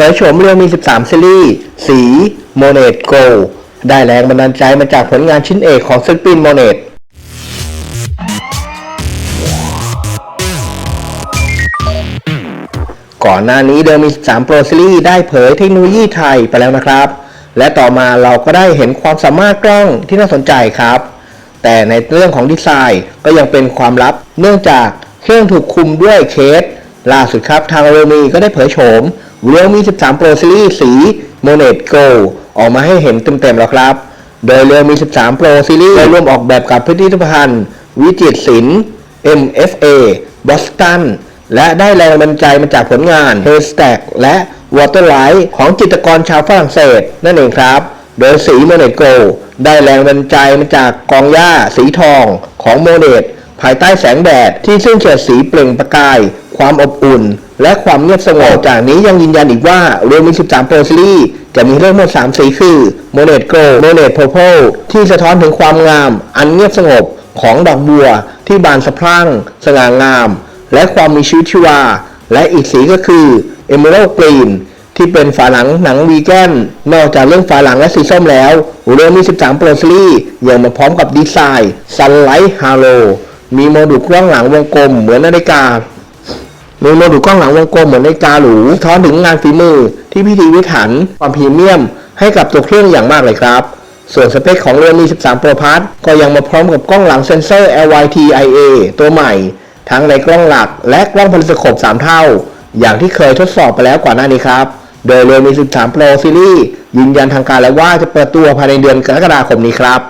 ผยโฉมเรียวมี 13 ซีรีส์ สีโมเนตโกได้แรงบันดาลใจมาจากผลงานชิ้นเอกของศิลปินโมเนตก่อนหน้านี้เดิมมี 13 Pro Series ได้เผยเทคโนโลยีไทยไปแล้วนะครับ และต่อมาเราก็ได้เห็นความสามารถกล้องที่น่าสนใจครับ แต่ในเรื่องของดีไซน์ก็ยังเป็นความลับ เนื่องจากเครื่องถูกคุมด้วยเคส ล่าสุดครับทาง Realme ก็ได้เผยโฉม Realme 13 Pro Series สี Monet Gold ออกมาให้เห็นเต็มๆแล้วครับ โดย Realme 13 Pro Series ได้ร่วมออกแบบกับพิพิธภัณฑ์ วิจิตรศิลป์ MFA Boston และได้แรงบันดาลใจมาจากผลงาน Haystack และ Waterlight ของจิตรกรชาวฝรั่งเศส นั่นเองครับ โดยสีโมเนตโกได้แรงบันดาลใจมาจากกองหญ้าสีทองของโมเนตภายใต้แสงแดดที่ซึ่งเฉดสีเปล่งประกาย ความอบอุ่น และความเงียบสงบจากนี้ยังยืนยันอีกว่า Realme 13 Pro Series จะมีเรื่องหมด3สีคือ Monet Gold Monet Purple ที่สะท้อนถึงความงาม อันเงียบสงบของดอกบัวที่บานสะพรั่ง สง่างาม และความมีชีวิตชีวา และอีกสีก็คือ Emerald Green ที่เป็นฝาหลังหนังวีแกนนอกจากเรื่องฝาหลังและสีส้มแล้วเรื่องมี13 Pro Series ยังมาพร้อมกับดีไซน์ Sunlight Halo มีโมดูลกล้องหลังวงกลมเหมือนนาฬิกา มีโมดูกล้องหลังวงกลมเหมือนนาฬิกาหรูท้อนถึงงานฝีมือที่พิธีวิถันความพรีเมียม ให้กับตัวเครื่องอย่างมากเลยครับ ส่วนสเปคของเรือมี 13 Pro Plus ก็ยังมาพร้อมกับกล้องหลังเซนเซอร์ LYT-IA ตัวใหม่ ทั้งในกล้องหลักและกล้องพาริสโคป 3 เท่า อย่างที่เคยทดสอบไปแล้วก่อนหน้านี้ครับ โดยเรือมี 13 Pro Series ยืนยันทางการแล้วว่าจะเปิดตัวภายในเดือนกรกฎาคมนี้ครับ